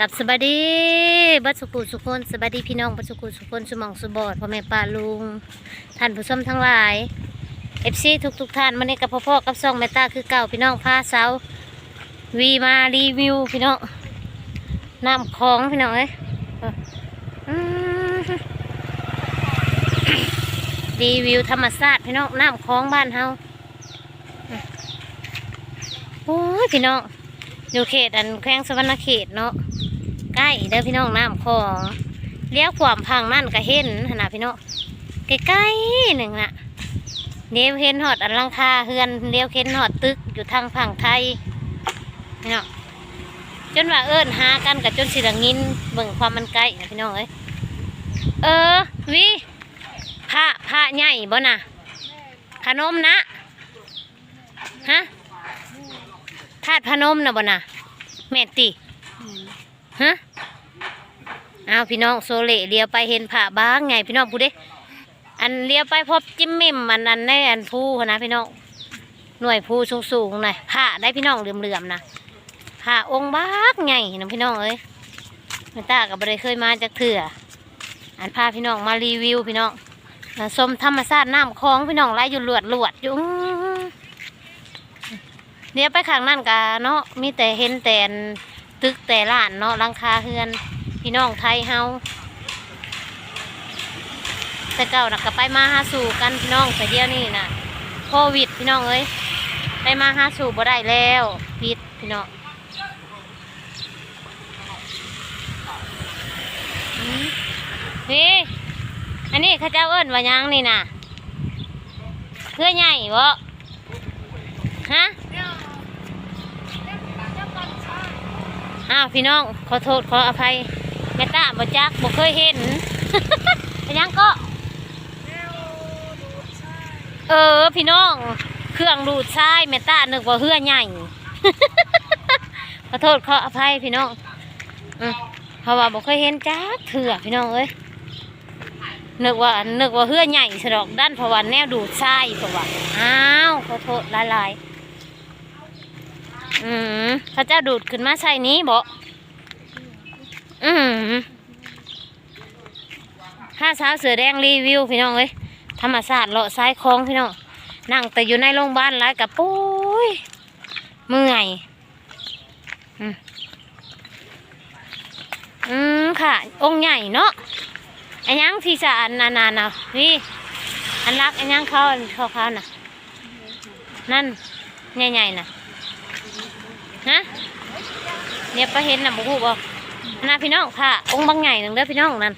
กับสบายดีบัสุกุสุคนสบายดีพี่น้องบัสุกุสุคนสมองสุบอดพ่อแม่ป้าลุงท่านผู้ชมทั้งหลายเอฟซีทุกทุกๆท่านมาในกับพ่อๆกับซ่องแม่ตาคือเก่าพี่น้องพาเสาวีมารีวิวพี่น้องน้ำคลองพี่น้องเอ้ยรีวิวธรรมชาติพี่น้องน้ำคลองบ้านเฮาโอ้ยพี่น้อง อยู่เขตอันแขวงสวรรณเขตเนาะใกล้เด้อพี่น้องน้ำคลองเลี้ยวขวามพังนั่นก็เห็นขนาดพี่น้องใกล้ๆหนึ่งน่ะเลี้ยวเห็นหอดอันลังคาเฮือนเลี้ยวเห็นหอดตึกอยู่ทางฝั่งไทยพี่น้องจนว่าเอิ้นหากันกับจนสิละงินเบิ่งความมันไกลนะพี่น้องเอ้ยเออวิพระพระใหญ่บ่นะพนมนะฮะ ธาตุพนมนะบ่น่ะแม่นติฮะเอาพี่น้องโซเล่เลี้ยวไปเห็นผ่าบ้างไงพี่น้องพูดดิอันเลี้ยวไปพบจิ้มมิ่มอันนั้นในอันผู้หั้นนะพี่น้องหน่วยผู้สูงสูงๆหน่อยผ่าได้พี่น้องเหลื่อมๆนะผ่าองค์บ้างไงนะพี่น้องเอ้ยไม่ตากับบริเคยมาจากเถื่ออันพาพี่น้องมารีวิวพี่น้องอ่าชมธรรมชาติน้ำคลองพี่น้องไหลอยู่หลวดหลวดๆอยู่อื้อ เลี้ยวไปข้างนั่นกะเนาะมีแต่เห็นแต่ตึกแต่ล้านเนาะลังคาเฮือน พี่น้องไทยเฮาแต่เก่านะก็ไปมาหาสู่กันพี่น้องแต่เดียวนี่นะโควิดพี่น้องเอ้ยไปมาหาสู่บ่ได้แล้วพิษพี่น้องนี่อันนี้เข้าเจ้าเอิ้นว่ายังนี่นะเพื่อใหญ่บ่ฮะ อ้าวพี่น้องขอโทษขออภัยแม่ตาบ่จักบ่เคยเห็นเป็นหยังก็ เออ พี่น้อง เครื่องดูดทรายแม่ตานึกว่าเฮือใหญ่ ขอโทษขออภัยพี่น้องอืมเพราะว่าบ่เคยเห็นจักเถื่อพี่น้องเอ้ยนึกว่านึกว่าเฮือใหญ่สะดอกด้านเพราะว่าแนวดูดทรายเพราะว่าอ้าวขอโทษหลายๆ อืมเขาเจ้าดูดขึ้นมาใส่นี้บ่อืมห้าสาวเสือแดงรีวิวพี่น้องเอ้ยธรรมศาสตร์เลาะซ้ายคลองพี่น้องนั่งแต่อยู่ในโรงพยาบาลหลายกับปุ้ยเมื่อยอืมอืมค่ะ องค์ใหญ่เนาะอันยังที่จะอันนานๆนะพี่อันรักอันยังเขาอันเขาเขาๆน่ะ นั่นใหญ่ๆน่ะ ฮะเนี่ยไปเห็นน่ะบุกบ่นะพี่น้องค่ะ องค์บางใหญ่หนึ่งเด้อพี่น้องนั่น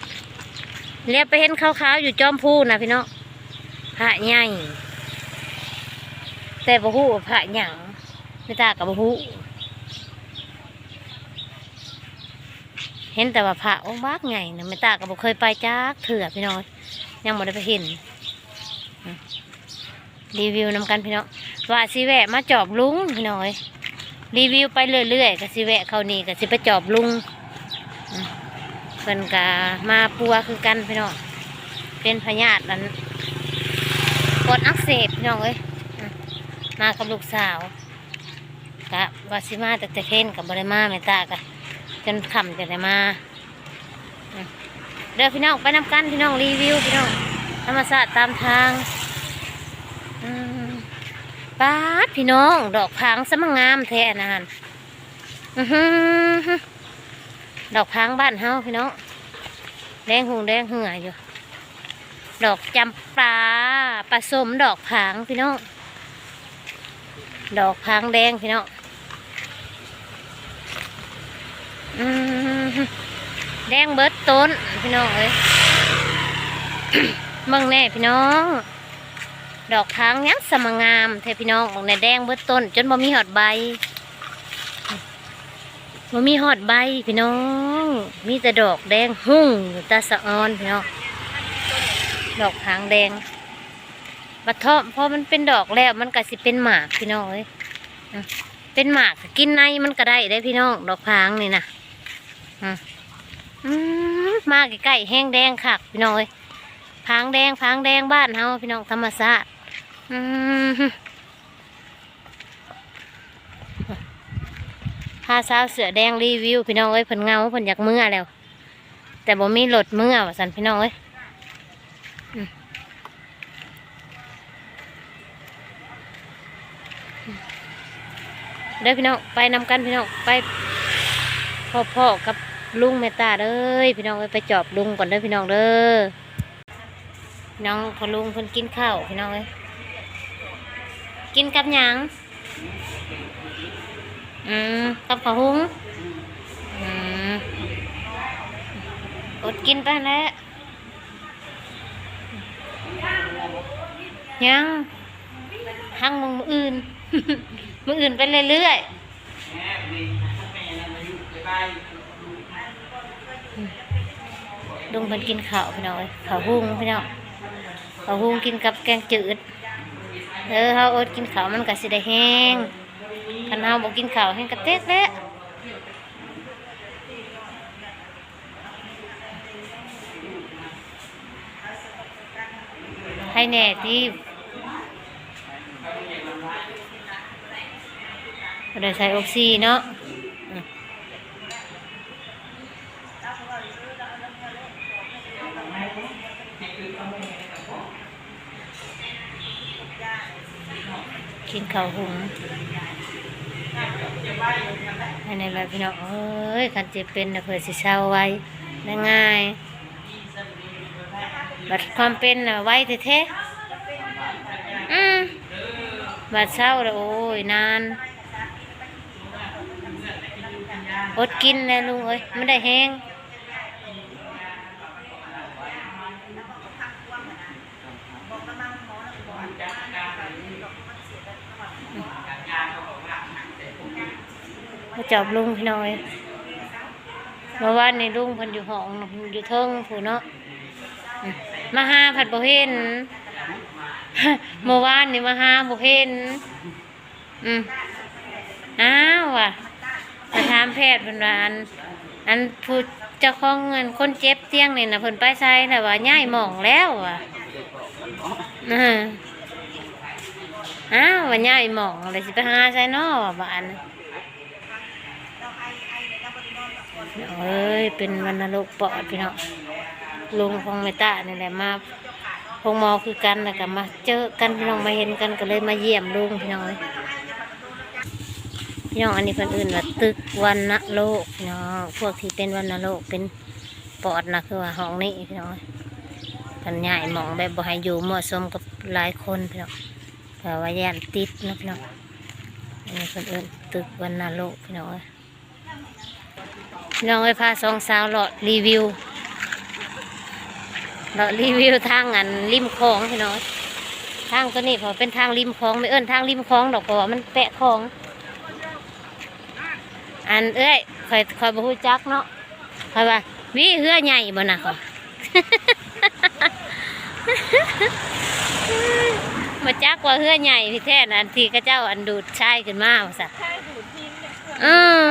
เรียกไปเห็นขาวๆอยู่จอมพูนะพี่น้องพระใหญ่แต่บุกพระหยังไม่ตากับบุกเห็นแต่ว่าพระองค์บากใหญ่นะไม่ตากับบุเคยไปจักเถื่อพี่น้องยังไม่ได้ไปเห็นรีวิวนำกันพี่น้องว่าสิแวะมาจอบลุงพี่น้อย รีวิวไปเรื่อยๆกสิแวะเขานี่กสิไปจอบลุงเพิ่นกามาปัวคือกันพี่น้องเป็นพยาธินั้นปวดอักเสบพี่น้องเอ้ยมากับลูกสาวกะวาสิมาแต่จะเคนกับบริมาแม่ตากะจนค่ำจะได้มาเดี๋ยวพี่น้องไปนำกันพี่น้องรีวิวพี่น้องธรรมศาสตร์ตามทางอืม ป้าดพี่น้อง ดอกพางสมงามแท้นะฮันดอกพางบ้านเฮาพี่น้อง แดงหูแดงเหืออยู่ ดอกจำปลาผสมดอกพางพี่น้อง ดอกพางแดงพี่น้องแดงเบิดต้นพี่น้องเอ้ยเบิ่งแน่พี่น้อง ดอกทางยังสมงามเทพี่น้องของในแดงเบิดต้น จนบ่มีหอดใบบ่มีหอดใบพี่น้อง มีแต่ดอกแดงหุ่งตาสะออนพี่น้องดอกทางแดงบัดเทาะพอมันเป็นดอกแล้วมันก็สิเป็นหมากพี่น้องเอ้ยเป็นหมากกินในมันก็ได้ได้พี่น้องดอกพางนี่นะอืมมมาใกล้ๆแห้งแดงคักพี่น้องเอ้ยพางแดงพางแดงบ้านเฮาพี่น้องธรรมศาสต ร์อืมพาสาวเสือแดงรีวิว พี่น้องเอ้ยเพิ่นเงาเพิ่นอยากเมื่อแล้ว แต่บ่มีรถเมื่อว่าสันพี่น้องเอ้ยเด้อพี่น้องไปนำกันพี่น้องไปพ่อๆกับลุงเมตตาเด้อพี่น้องไปจอบลุงก่อนเด้อพี่น้องเด้อน้องพอลุงเพิ่นกินข้าวพี่น้องเอ้ย กินกับหยังอืมกับข้าวหุงอืมอดกินไปแล้วยังหังมึงมืออื่น มืออื่นไปเรื่อยๆลุงเพิ่นกินข้าวพี่น้องเอ้ยข้าวหุงพี่น้องข้าวหุงกินกับแกงจืด เออเฮาอดกินข้าวมันก็สิได้แห้งคันเฮาบ่กินข้าวแห้งกระเตกแล้วให้แน่ที่บ่ได้ใช้ออกซิเนาะ กินข้าวหุงให้ในแบบพี่น้องเอ้ยคันเจ็บเป็นนะเพื่อสิเศร้าไว้ได้ง่ายบัดความเป็นนะไว้แท้ๆอืมบัดเศร้าแล้วโอ้ยนานอดกินแล้วลุงเอ้ยไม่ได้แห้ง จอบลุงพี่น้อยเมื่อวานนี้ลุงเพันอยู่ห้องอยู่เทิงผู้เนาะมาหาผัดบ่เห็นเมื่อวานนี่มาหาบ่เห็นอืมอ้าวว่ะไปถามแพทย์เพิ่นว่าอันอันผู้เจ้าของเงินคนเจ็บเตียงนี่นะเพิ่นไปใส่แต่ว่าย้ายหมองแล้วว่ะอออ้าวว่าย้ายหมองเลยสิไปหาใส่นอว่าบ้าน เอ้ย เป็นวันนรกปอดพี่น้องลุงของเมตานี่แหละมาพงมอคือกันแล้วก็มาเจอกันพี่น้องมาเห็นกันก็เลยมาเยี่ยมลุงพี่น้องเอ้ยพี่น้องอันนี้คนอื่นว่าตึกวันณโลกพี่น้องพวกที่เป็นวันณโลกเป็นปอดนะคือว่าห้องนี้พี่น้องกันใหญ่หมองแบบบ่ให้อยู่มั่วสมกับหลายคนพี่น้องเพราะว่าแย่นติดนะพี่น้องอันนี้คนอื่นตึกวันณโลกพี่น้องเอ้ย น้องไปพาสองสาวเลาะรีวิวเลาะรีวิวทางอันริมคลองพี่น้องทางตัวนี้เพอเป็นทางริมคลองไม่เอิ้นทางริมคลองดอกเพราะว่ามันแปะคลอง อันเอ้ยคอยคอยบ่ฮู้จักเนาะคอยว่าวิเหือใหญ่บ่น่ะเขามาจักว่าเหือใหญ่พี่แท้น่ะอันที่กระเจ้าอันดูดทรายขึ้นมาว่าซะใช่ดูดทิ้งเนี่ยเออ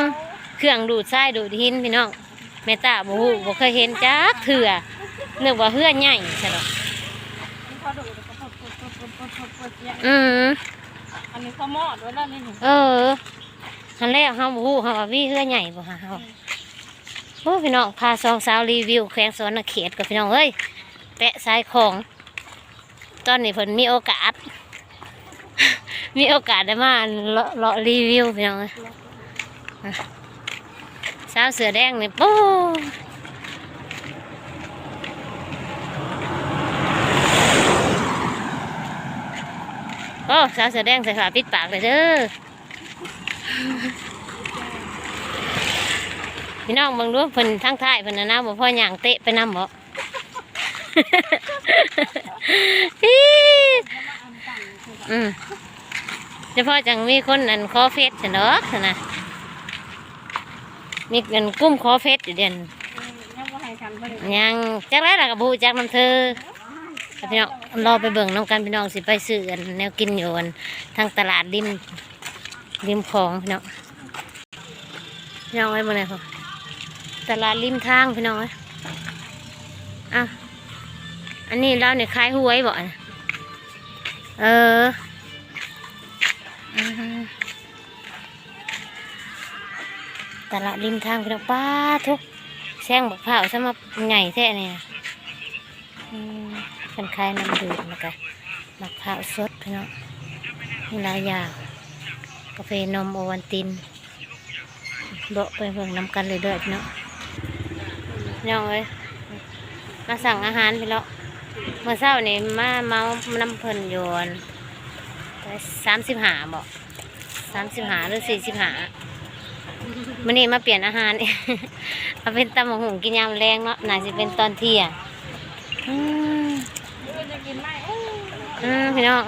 เครื่องดูดทรายดูดหินพี่น้องแม่ตาบ่ฮู้บ่เคยเห็นจักเถื่อนึกว่าเหือใหญ่ซะดอกมันเขาดูดแล้วก็ปดปดปดปดปดปดเนี่ยอืออันนี้เขาหมอดไว้แล้วนี่นี่เอออันแรกเฮาบ่ฮู้เฮาว่าวิเหือใหญ่บ่ฮะเฮาโอ้พี่น้องพาสองสาวรีวิวแขวงสวนเขตกับพี่น้องเอ้ยแปะสายของตอนนี้เพิ่นมีโอกาส มีโอกาสได้มาเลาะเลาะรีวิวพี่น้องเอ้ยอะ สาวเสือแดงนี่ปูโอ้สาวเสือแดงใส่ผ้าปิดปากเลยเด้อพี่น้องบิ่งดูเพิ่นทั้งท้ายเพิ่นนะนะบ่พ่อย่างเตะไปนำบ่อี๋อืมเฉพาะจังมีคนอันขอเฟซซั่นดอกซั่นนะ มีเงินกุ้มขอเฟซอยู่เด่นยังว่าให้ฉันไปเลยยังจักแล้วล่ะก็บ่รู้จักนำเธอแต่พี่น้องรอไปเบิ่งน้องกันพี่น้องสิไปซื้ออันแนวกินอยู่อันทางตลาดริมริมคลองพี่น้องพี่น้องไว้บ่ไหนพ่อตลาดริมทางพี่น้องเอ้ยอะอันนี้เราเนี่ยขายหวยบ่เนี่ยเออ ตลาดริมทางพี่น้องป้าทุกแซงบักเผาวซะมาไงแท้เนี่ยอืมเป็นคล้ายน้ำดื่มแล้วก็บักเผาสดพี่น้องมีหลายอย่างกาแฟนมโอวันตินโบะไปเพิ่งนำกันเลยเด้อพี่น้องพี่น้องเอ้ยมาสั่งอาหารพี่น้องเมื่อเช้านี่มาเมาน้ำเพลินโยนสามสิบหาบอกสามสิบหาหรือสี่สิบหา วันนี้มาเปลี่ยนอาหารมาเป็นตำหมกหุงกินยามแรงเนาะน่าจะเป็นตอนเที่ยงอืมคุณจะอืมพี่น้อง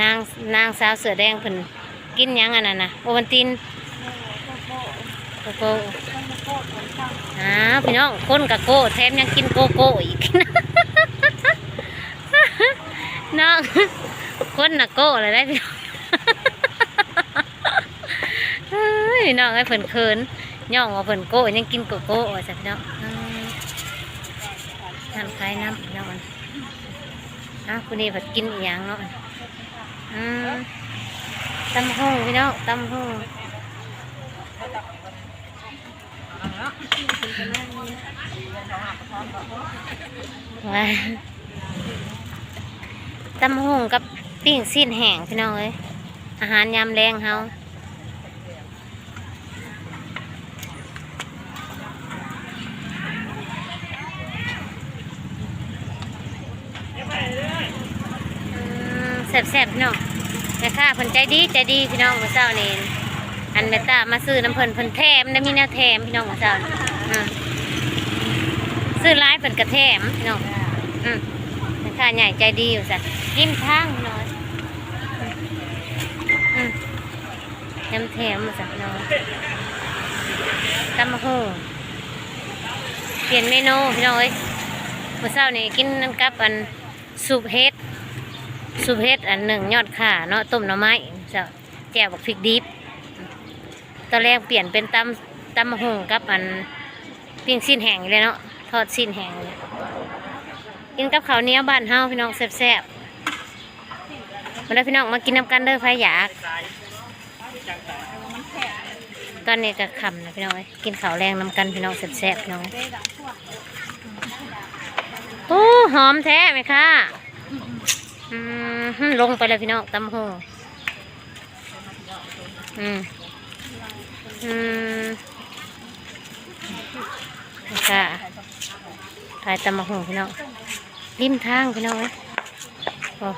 นางนางสาวเสือแดงเพิ่นกินยังอันนั้นนะโอวันตินโกโก้อ่าพี่น้องคนกับโก้แถมยังกินโกโก้อีกน้องคนน่ะโก้เลยได้พี่น้อง เฮ้ย พี่น้องไอ้เพิ่นเคินย่องว่าเพิ่นโก้ยังกินโกโก้ว่าจ้ะพี่น้องอืมทานคล้ายน้ำพี่น้องมันอะคุณนี่ผัดกินอีหยังเนาะอืมตำห้องพี่น้องตำห้องว้าตำห้องกับปิ้งสิ้นแห้งพี่น้องเอ้ยอาหารยามแรงเฮา แซ่บๆพี่น้องแม่ค้าเพิ่นใจดีใจดีพี่น้องมื้อเช้านี่อันเมตตามาซื้อน้ำเพิ่นเพิ่นแถมได้มีแนวแถมพี่น้องมื้อเช้าซื้อหลายเพิ่นก็แถมพี่น้องอืมแม่ค้าใหญ่ใจดีอยู่จ้ะยิ้มทางน้อยอืมแถมแถมมาจ้ะพี่น้องตำมะฮูเปลี่ยนเมนูพี่น้องเอ้ยมื้อเช้านี่กินนั่นกับอันซุปเห็ด ซุปเห็ดอันหนึ่งยอดข่าเนาะต้มหน่อไม้จะแจ่วบักพริกดิบตอนแรกเปลี่ยนเป็นตำตำมะฮงกับอันปิ้งสิ้นแห้งเลยเนาะทอดสิ้นแห้งยกินกับข้าวเหนียวบ้านเฮาพี่น้องแซ่บๆมาแล้วพี่น้องมากินน้ำกันเด้อใครอยากตอนนี้ก็คำนะพี่น้องกินข้าวแรงน้ำกันพี่น้องแซ่บๆพี่น้องโอ้หอมแท้ไหมคะอืม ลงไปเลยพี่น้องตำหูอืมอืมค่ะถ่ายตำมะหูพี่น้องริมทางพี่น้องโอ้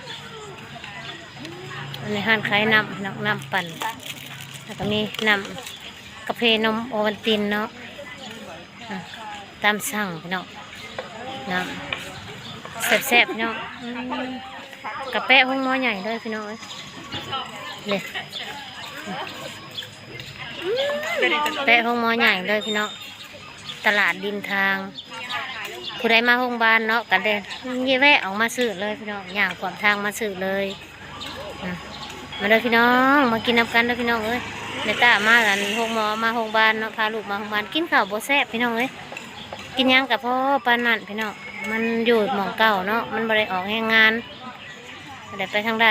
อันนี้ห้านขายน้ำน้องน้ำปั่นแล้วก็มีน้ำกาแฟนมโอวัลตินเนาะตามสั่งพี่น้องน้ำแซ่บๆพี่น้อง กระแปะห้องหม้อใหญ่เลยพี่น้องเอ้ยเลยแปะห้องม้อใหญ่เลยพี่น้องตลาดดินทางผู้ใดมาห้องบ้านเนาะกันเด้ยี่แวะออกมาซื้อเลยพี่น้องอย่างขวามทางมาซื้อเลยมาเลยพี่น้องมากินน้ำกันเลยพี่น้องเอ้ยเนต้ามากันห้องมอมาห้องบ้านเนาะพาลูกมาห้องบ้านกินข้าวโบแซ่บพี่น้องเอ้ยกินหยังกับพ่อปานันพี่น้องมันอยู่หมองเก่าเนาะมันบริออกแหงงาน เดี๋ยวไปทางใด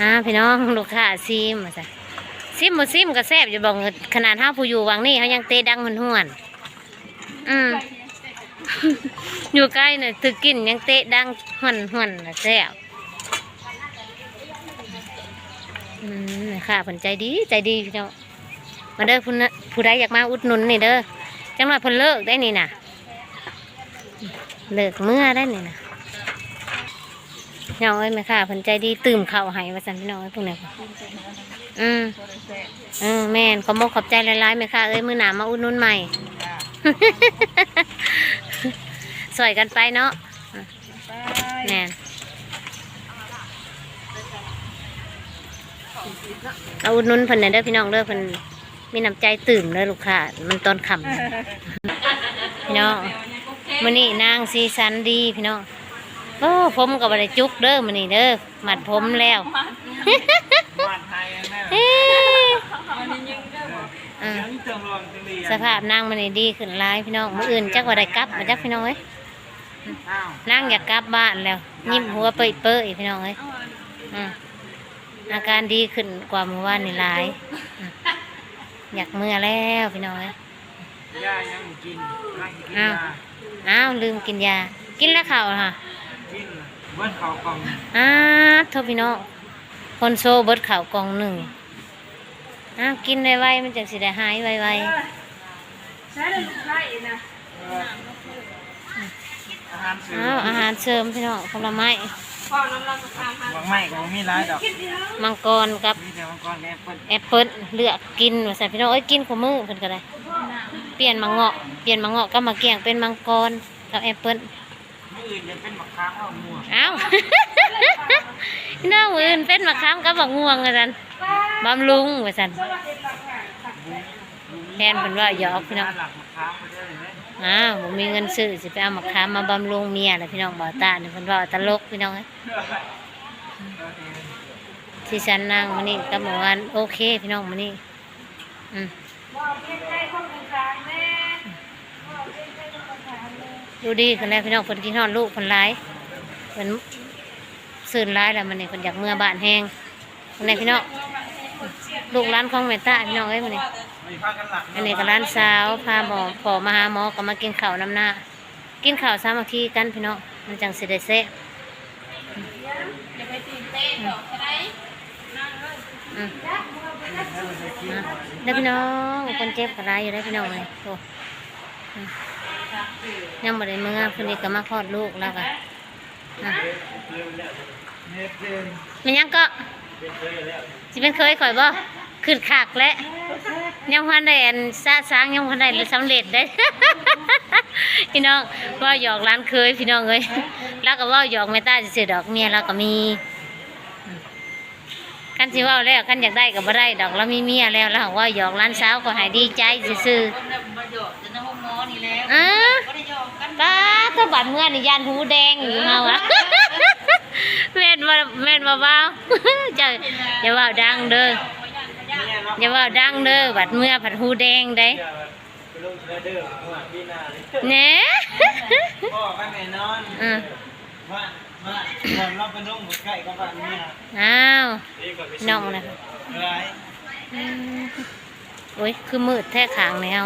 อ่าพี่น้องลูกค้าซิมมาจ้ะซิมบ่ซิมก็แซ่บอยู่บอกขนาดห้าผู้อยู่วังนี่เขายังเตะดังหุ่นห่วนอืมอยู่ใกล้เนี่ยตึกกินยังเตะดังห่นห่วนๆน่ะแซ่บอืมค่ะผนใจดีใจดีพี่น้องมาเด้อผู้ผู้ใดอยากมาอุดหนุนนี่เด้อจังหวะเพิ่นเลิกได้นี่น่ะ เลิกเมื่อได้นี่นะน้องเอ้ยแม่ค่ะเพิ่นใจดีตื่มเข่าห้ว่าซั่นพี่น้องเอ้ยพวกนี้อืมอืมแม่นขอบอกขอบใจหลายๆแม่ค่ะเอ้ยมือหนามาอุดหนุนใหม่สวยกันไปเนาะไปแม่นเอาอุดหนุนเพิ่นน่ะเด้อพี่น้องเด้อเพิ่นมีน้ำใจตื่มเด้อลูกค้ามันตอนค่ำพี่น้อง มื้อนี้นางสีสันดีพี่น้องโอ้ผมก็บ่ได้จุกเด้อมื้อนี้เด้อหมัดผมแล้วบ้านไทยแม่เอ้ยอันนี้ยังได้บอกอ่ายังเติมรวมจังดีสภาพนางมื้อนี้ดีขึ้นหลายพี่น้องมื้ออื่นจักว่าได้กลับมาจักพี่น้องเอ้ยอ้าวนางอยากกลับบ้านแล้ว ยิ้มหัวเปื่อยๆพี่น้องเอ้ยเอาอันอืมอาการดีขึ้นกว่าเมื่อวานนี่หลายอืมอยากเมื่อแล้วพี่น้อยย่ายังกินนั่งกินอ้าวยา อ้าวลืมกินยา กินแล้วข่าวค่ะกินเบิ้ลเขากล่องอ้าโทษพี่น้องคนโซเบิดข่าวกล่องหนึ่งอ้าวกินไวๆมันจังสิได้หายไวใช้เลยลูกไข่นะอาหารๆเสริอ้าวมอาหารเสริมพี่น้องผลไม้พ่อน้ำลายมาทำมาบางไม่ก็บ่มีร้ายดอกคิดเดียวมังกรกับมีแต่มังกรแอปเปิ้ลแอปเปิ้ลเลือกกินว่าใส่พี่น้องเอ้ยกินขมือเพิ่นก็ได้ เปลี่ยนมังเงาะเปลี่ยนมังเงาะก็มาเกี่ยงเป็นมังกรกับแอปเปิ้ลมืออื่นเป็นมะขามเอาม่วงอ้าวพี่น้องมื้ออื่นเป็นมะขามกับบักม่วงว่าซั่นบำรุงว่าซั่นแทนเพิ่นว่าหยอกพี่น้องอ้าวบ่มีเงินซื้อสิไปเอามะขามมาบำรุงเมียนะพี่น้องบ่าวตาเนี่ยเพิ่นว่าตลกพี่น้องที่ฉันนั่งมื้อนี้กับเมื่าโอเค พี่น้องมื้อนี้อืมบอกเพียงใจคนกลางแม่ ดูดีขึ้นแล้วพี่น้องเพิ่นกินฮอดลูกเพิ่นหลายเพิ่นสื่นหลายแล้วมันเนี่เพิ่นอยากเมื่อบ้านแห้งอันนี้พี่น้องลูกร้านของแม่ตาพี่น้องเอ้ยมันนี่มีพากันหลักอันนี้ก็ร้านสาวพาหมอพอมาหาหมอก็มากินข้าวน้ำหน้า กินข้าวสามัคคีกันพี่น้องมันจังสิได้แซ่บอย่าไปตีเต้นหรอกใช่ไหมนั่งเลยอืมอะเด้อพี่น้องคนเจ็บก็หลายอยู่ได้พี่น้องเลยโอ้ ยังบ่ได้เมื่อเพิ่นนี่ก็มาคลอดลูกแล้วก็อะเน็ตเดินมันยังก็สิเป็นเคยข่อยบ่ขึ้นขากและยังพันได้อันซาสร้างยังพันได้สำเร็จได้ พี่น้องเว่าหยอกร้านเคยพี่น้องเอ้ยแล้วก็เว่าหยอกแม่ตาสิดอกเมียเราก็มีอืมกันสิเว่าแล้วกันอยากได้ก็บ่ได้ดอกเรามีเมียแล้วแล้วเว่าหยอกร้านสาวก็ใหายดีใจซื่อๆ อ่าป้าถ้าบัดเมื่อนี่ยานหูแดงอยู่มาวะแม่นว่าแม่นว่าเบาเจ้าอย่าเว่าดังเด้อเนี่ยเนาะอย่าเว่าดังเด้อบัดเมื่อผัดหูแดงได้เดี๋ยวไปลงเทรดเดอร์เมื่อปีหน้าเลยเน่พ่อกันแน่นอนอืมว่าว่าก่อนเราไปลงหมดใกล้กับบ้านเนี่ยอ้าวนี่ก่อนไปน้องนะอะไรอืมโอ้ยคือมืดแท้ขางแนว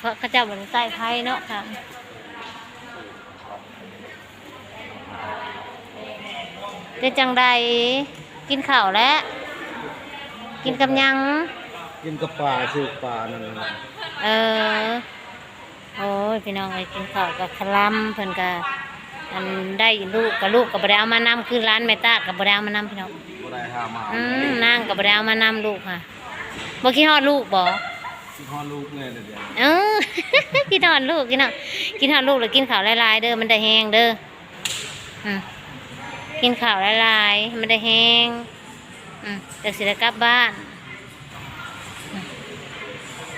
เพราะเขาเจ้าบนใต้ไพ่เนาะค่ะเป็นจังใดกินข้าวแล้ว กินกับหยัง กินกับปลาซื้อปลานั่นน่ะเออ โอ้ยพี่น้องไอ้กินข้าวกับคลำเพิ่นก็อันได้ลูกกับลูกกับบไดเอามานำคือร้านแม่ตากับบไดเอามานำพี่น้องบ่ได้หามาอืมนางกับบไดเอามานำลูกค่ะบ่คิดฮอดลูกบ่ สิฮอดลูกเนี่ยเดี๋ยวเออ กินฮอดลูกกินฮอดกินฮอดลูกแล้วกินข้าวหลายๆเด้อมันได้แห้งเด้ออืมกินข้าวหลายๆมันได้แห้งอืมแต่สิได้กลับบ้าน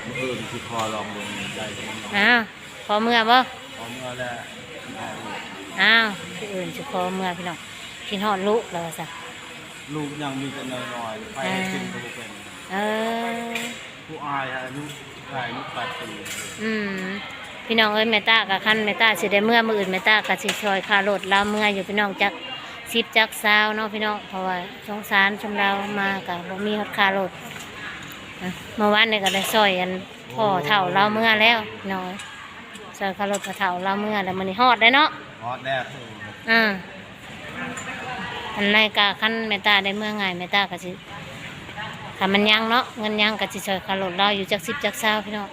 มื้ออื่นสิขอลองเบิ่งได้จังเนาะอ้าวพอเมื่อบ่เอาเมื่อแล้วเอาลูกอ้าวที่อื่นสิพอเมื่อพี่น้องกินฮอดลูกแล้วซะลูกยังมีแต่น้อยๆไปให้กินก็บ่เป็น เออ ผู้อายอายุอายุ8ปีอืมพี่น้องเอ้ยแม่ตากับคันแม่ตาสิได้เมื่อมืออื่นแม่ตากับสิช่วยค่ารถเราเมื่ออยู่พี่น้องจักสิบจักซาวเนาะพี่น้องเพราะว่าสงสารชมเรามากับบ่มีรถค่ารถอะเมื่อวานนี่ก็ได้ซอยกันพ่อเฒ่าเราเมื่อแล้วพี่น้องเอ้ยซอยค่ารถพ่อเฒ่าเราเมื่อแล้วมื้อนี้ฮอดได้เนาะฮอดแล้วโตอ่าอันไรกะคันแม่ตาได้เมื่อไงแม่ตาก็สิ ถ้ามันยังเนาะเงินยังก็สิช่วยค่ารถเราอยู่จักสิบจักซาพี่น้อง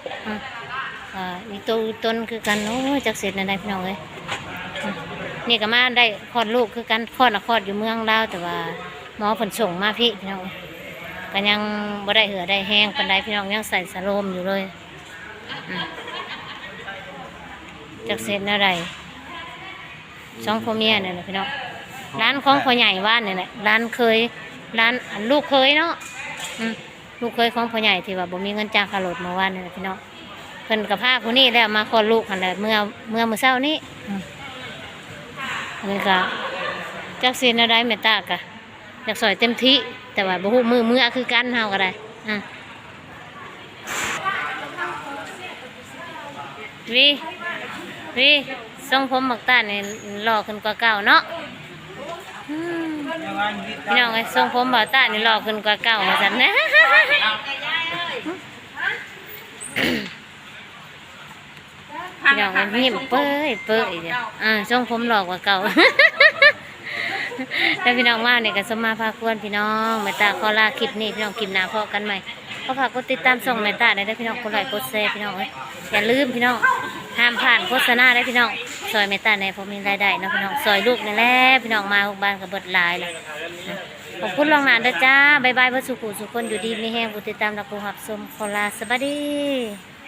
อ่าอีตัวต้นคือกันโอ้จักเสร็จในใดพี่น้องเลยนี่ก็มาได้คลอดลูกคือกันคลอดนะคลอดอยู่เมืองลาวแต่ว่าหมอผลส่งมาพี่พี่น้องเอ้ยก็ยังบ่ได้เหือได้แห้งปันใดพี่น้องยังใส่สโลมอยู่เลยอืมจักเสร็จอะไรสองพ่อเมียเนี่ยพี่น้องร้านของพ่อใหญ่บ้านเนี่ยแหละร้านเคยร้านลูกเคยเนาะ ลูกเคยของพ่อใหญ่ที่ว่าบ่มีเงินจ้างค่ารถเมื่อวานเนี่ยแหละพี่น้องเพิ่นกับผ้าผู้นี้แล้วมาคลอดลูกหันแหละเมื่อเมื่อมื้อเช้านี้อืมอันนี้ก็จักสินอะไรแม่ตากะอยากสอยเต็มที่แต่ว่าบ่ฮู้มือมือคือกันเฮาก็ได้อะวิวิทรงผมหมักตานี่หล่อขึ้นกว่าเก่าเนาะอืมงานที่ พี่น้องไอ้ทรงผมบ่าวตานี่หล่อขึ้นกว่าเก่ามาจันนะพี่น้องมันยิ้มเป้ยเป้ยเดียวอ่าทรงผมหลอกกว่าเก่าแล้วพี่น้องมาเนี่ยก็สมมาพาควรพี่น้องแม่ตาขอลาคลิปนี้พี่น้องคลิปหน้าพอกันใหม่ก็ฝากกดติดตามส่งแม่ตาได้เด้อพี่น้องกดไลค์กดแชร์พี่น้องอย่าลืมพี่น้องห้ามผ่านโฆษณาได้พี่น้อง ซอยเมตาในผมมีรายได้เนาะพี่น้องซอยลูกนี่แหละพี่น้องมาบ้านกับเบิดลายเลยขอบคุณลองนานนะจ้าบายบายพระสุขุสุขคนอยู่ดีมีแห้งบุติดตามรับรู้รับสมขอลาสวัสดี